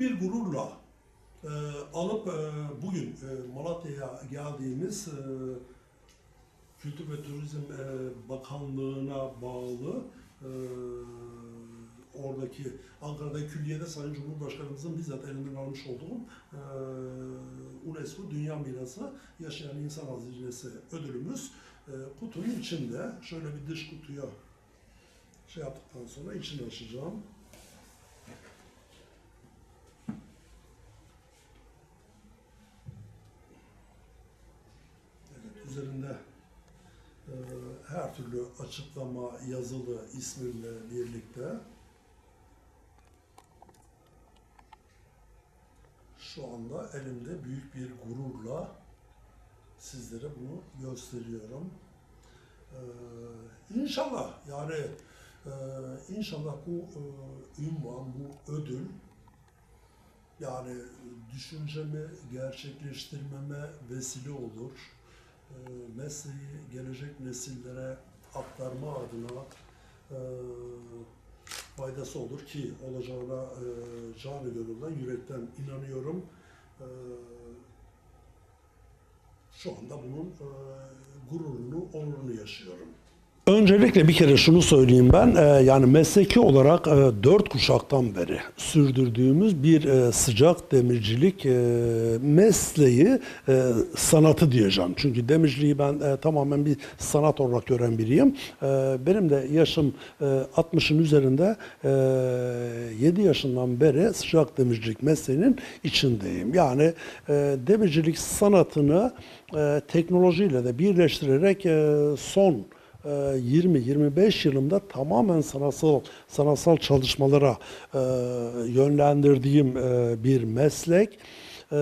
bir gururla e, alıp e, bugün e, Malatya'ya geldiğimiz e, Kültür ve Turizm e, Bakanlığı'na bağlı e, oradaki Ankara'da külliyede Sayın Cumhurbaşkanımızın bizzat elinden almış olduğum e, UNESCO Dünya Mirası Yaşayan İnsan Hazinesi ödülümüz e, kutunun içinde şöyle bir dış kutuya şey yaptıktan sonra içini açacağım. Evet, üzerinde e, her türlü açıklama yazılı ismimle birlikte şu anda elimde büyük bir gururla sizlere bunu gösteriyorum. Ee, inşallah yani e, inşallah bu e, ünvan, bu ödül yani düşüncemi gerçekleştirmeme vesile olur. Mesleği gelecek nesillere aktarma adına e, faydası olur ki olacağına e, canı gönülden yürekten inanıyorum. E, şu anda bunun gururunu, onurunu yaşıyorum. Öncelikle bir kere şunu söyleyeyim ben, e, yani mesleki olarak e, dört kuşaktan beri sürdürdüğümüz bir e, sıcak demircilik e, mesleği, e, sanatı diyeceğim. Çünkü demirciliği ben e, tamamen bir sanat olarak gören biriyim. E, benim de yaşım e, 60'ın üzerinde e, 7 yaşından beri sıcak demircilik mesleğinin içindeyim. Yani e, demircilik sanatını e, teknolojiyle de birleştirerek e, son 20-25 yılımda tamamen sanatsal sanatsal çalışmalara e, yönlendirdiğim e, bir meslek. E,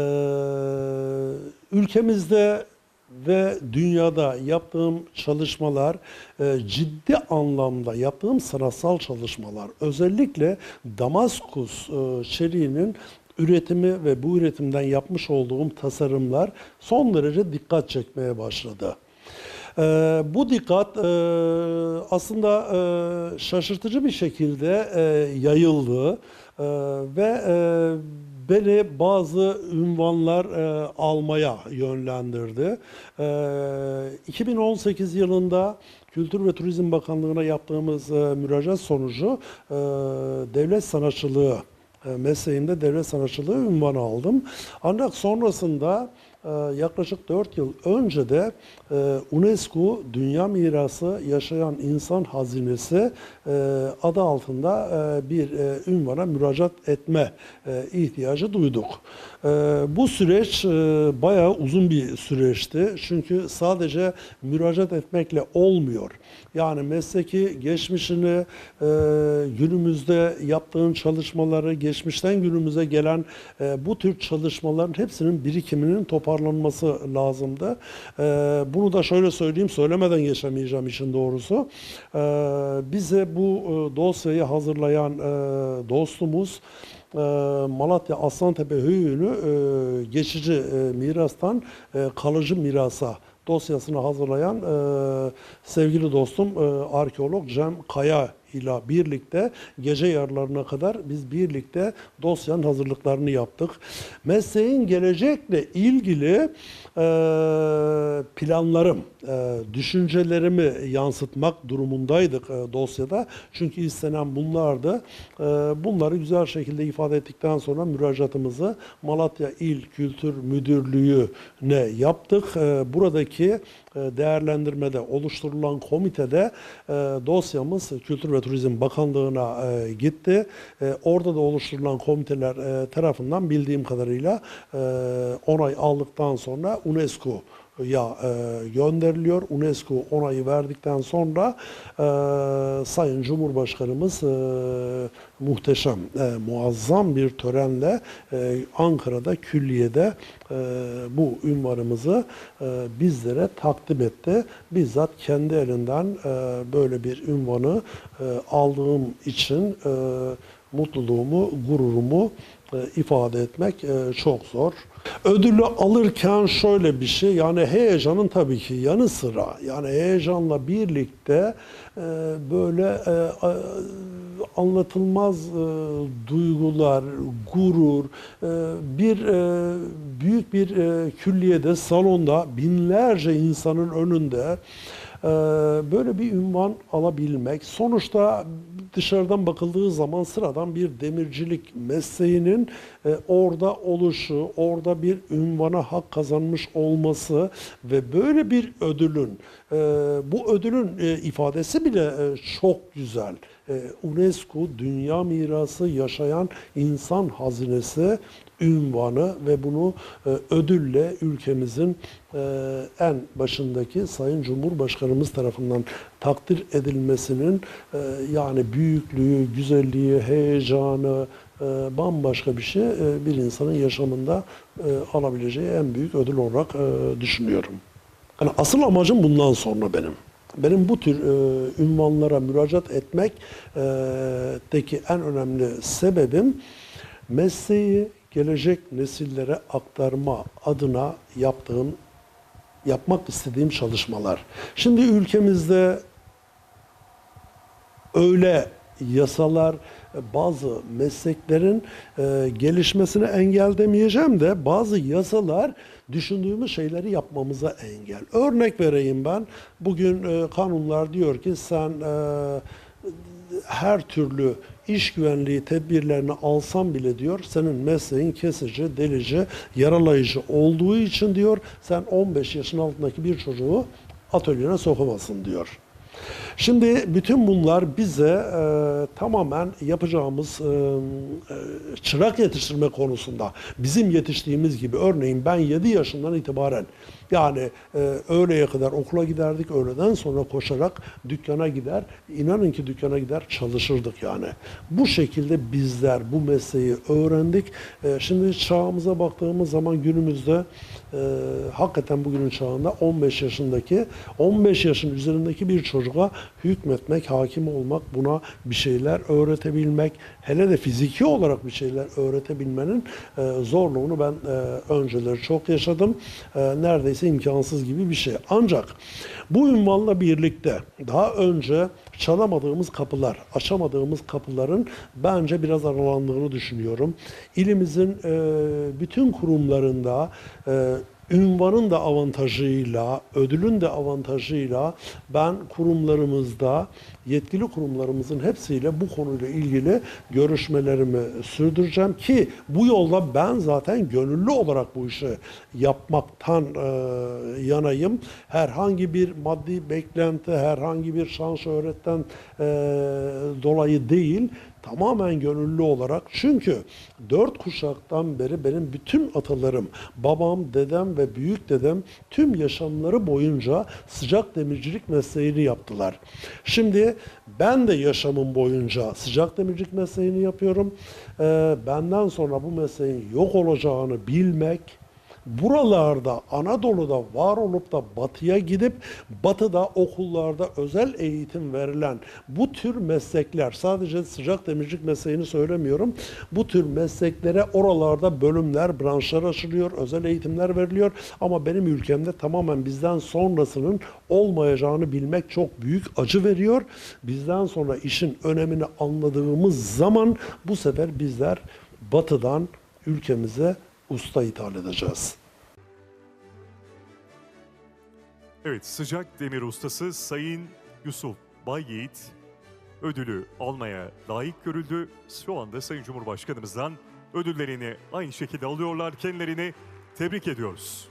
ülkemizde ve dünyada yaptığım çalışmalar e, ciddi anlamda yaptığım sanatsal çalışmalar özellikle Damaskus e, çeliğinin üretimi ve bu üretimden yapmış olduğum tasarımlar son derece dikkat çekmeye başladı. Ee, bu dikkat e, aslında e, şaşırtıcı bir şekilde e, yayıldı ve beni bazı ünvanlar e, almaya yönlendirdi. E, 2018 yılında Kültür ve Turizm Bakanlığı'na yaptığımız e, müracaat sonucu e, devlet sanatçılığı e, mesleğimde devlet sanatçılığı unvanı aldım. Ancak sonrasında yaklaşık 4 yıl önce de e, UNESCO Dünya Mirası Yaşayan İnsan Hazinesi e, adı altında e, bir ünvana müracaat etme ihtiyacı duyduk. Bu süreç bayağı uzun bir süreçti. Çünkü sadece müracaat etmekle olmuyor. Yani mesleki geçmişini, günümüzde yaptığın çalışmaları, geçmişten günümüze gelen bu tür çalışmaların hepsinin birikiminin toparlanması lazımdı. E, bunu da şöyle söyleyeyim, söylemeden geçemeyeceğim işin doğrusu. E, bize bu e, dosyayı hazırlayan e, dostumuz, e, Malatya Aslantepe Höyü'nü e, geçici mirastan kalıcı mirasa dosyasını hazırlayan sevgili dostum arkeolog Cem Kaya ile birlikte gece yarılarına kadar biz birlikte dosyanın hazırlıklarını yaptık. Mesleğin gelecekle ilgili e, planlarım, e, düşüncelerimi yansıtmak durumundaydık e, dosyada. Çünkü istenen bunlardı. E, bunları güzel şekilde ifade ettikten sonra müracaatımızı Malatya İl Kültür Müdürlüğü'ne yaptık. E, buradaki değerlendirmede oluşturulan komitede e, dosyamız Kültür ve Turizm Bakanlığı'na e, gitti. E, orada da oluşturulan komiteler e, tarafından bildiğim kadarıyla e, onay aldıktan sonra UNESCO ya e, gönderiliyor. UNESCO onayı verdikten sonra e, Sayın Cumhurbaşkanımız e, muhteşem, e, muazzam bir törenle e, Ankara'da külliyede e, bu ünvanımızı e, bizlere takdim etti. Bizzat kendi elinden e, böyle bir ünvanı e, aldığım için e, mutluluğumu, gururumu ifade etmek e, çok zor. Ödülü alırken şöyle bir şey yani heyecanın tabii ki yanı sıra yani heyecanla birlikte e, böyle e, anlatılmaz e, duygular, gurur, e, bir e, büyük bir e, külliyede, salonda binlerce insanın önünde e, böyle bir ünvan alabilmek. Sonuçta dışarıdan bakıldığı zaman sıradan bir demircilik mesleğinin e, orada oluşu, orada bir ünvana hak kazanmış olması ve böyle bir ödülün, e, bu ödülün e, ifadesi bile e, çok güzel. E, UNESCO Dünya Mirası Yaşayan İnsan Hazinesi ünvanı ve bunu e, ödülle ülkemizin e, en başındaki Sayın Cumhurbaşkanımız tarafından takdir edilmesinin e, yani büyüklüğü, güzelliği, heyecanı e, bambaşka bir şey e, bir insanın yaşamında e, alabileceği en büyük ödül olarak düşünüyorum. Yani asıl amacım bundan sonra benim. Benim bu tür e, ünvanlara müracaat etmekteki en önemli sebebim mesleği gelecek nesillere aktarma adına yaptığım, yapmak istediğim çalışmalar. Şimdi ülkemizde öyle yasalar bazı mesleklerin e, gelişmesine engel demeyeceğim de bazı yasalar düşündüğümüz şeyleri yapmamıza engel. Örnek vereyim ben. Bugün e, kanunlar diyor ki sen e, her türlü iş güvenliği tedbirlerini alsan bile diyor senin mesleğin kesici, delici, yaralayıcı olduğu için diyor sen 15 yaşın altındaki bir çocuğu atölyene sokamazsın diyor. Şimdi bütün bunlar bize e, tamamen yapacağımız e, e, çırak yetiştirme konusunda bizim yetiştiğimiz gibi örneğin ben 7 yaşından itibaren yani e, öğleye kadar okula giderdik öğleden sonra koşarak dükkana gider inanın ki dükkana gider çalışırdık yani. Bu şekilde bizler bu mesleği öğrendik. E, şimdi çağımıza baktığımız zaman günümüzde e, hakikaten bugünün çağında 15 yaşındaki 15 yaşın üzerindeki bir çocuğa hükmetmek, hakim olmak, buna bir şeyler öğretebilmek, hele de fiziki olarak bir şeyler öğretebilmenin e, zorluğunu ben e, önceleri çok yaşadım. E, neredeyse imkansız gibi bir şey. Ancak bu ünvanla birlikte daha önce çalamadığımız kapılar, açamadığımız kapıların bence biraz aralandığını düşünüyorum. İlimizin e, bütün kurumlarında e, ünvanın da avantajıyla, ödülün de avantajıyla ben kurumlarımızda, yetkili kurumlarımızın hepsiyle bu konuyla ilgili görüşmelerimi sürdüreceğim ki bu yolda ben zaten gönüllü olarak bu işi yapmaktan e, yanayım. Herhangi bir maddi beklenti, herhangi bir şans öğretten e, dolayı değil, tamamen gönüllü olarak çünkü dört kuşaktan beri benim bütün atalarım, babam, dedem ve büyük dedem tüm yaşamları boyunca sıcak demircilik mesleğini yaptılar. Şimdi ben de yaşamım boyunca sıcak demircilik mesleğini yapıyorum. Ee, benden sonra bu mesleğin yok olacağını bilmek, buralarda Anadolu'da var olup da batıya gidip batıda okullarda özel eğitim verilen bu tür meslekler sadece sıcak demircilik mesleğini söylemiyorum. Bu tür mesleklere oralarda bölümler, branşlar açılıyor, özel eğitimler veriliyor ama benim ülkemde tamamen bizden sonrasının olmayacağını bilmek çok büyük acı veriyor. Bizden sonra işin önemini anladığımız zaman bu sefer bizler batıdan ülkemize usta ithal edeceğiz. Evet, sıcak demir ustası Sayın Yusuf Bayyiğit ödülü almaya layık görüldü. Şu anda Sayın Cumhurbaşkanımızdan ödüllerini aynı şekilde alıyorlar. Kendilerini tebrik ediyoruz.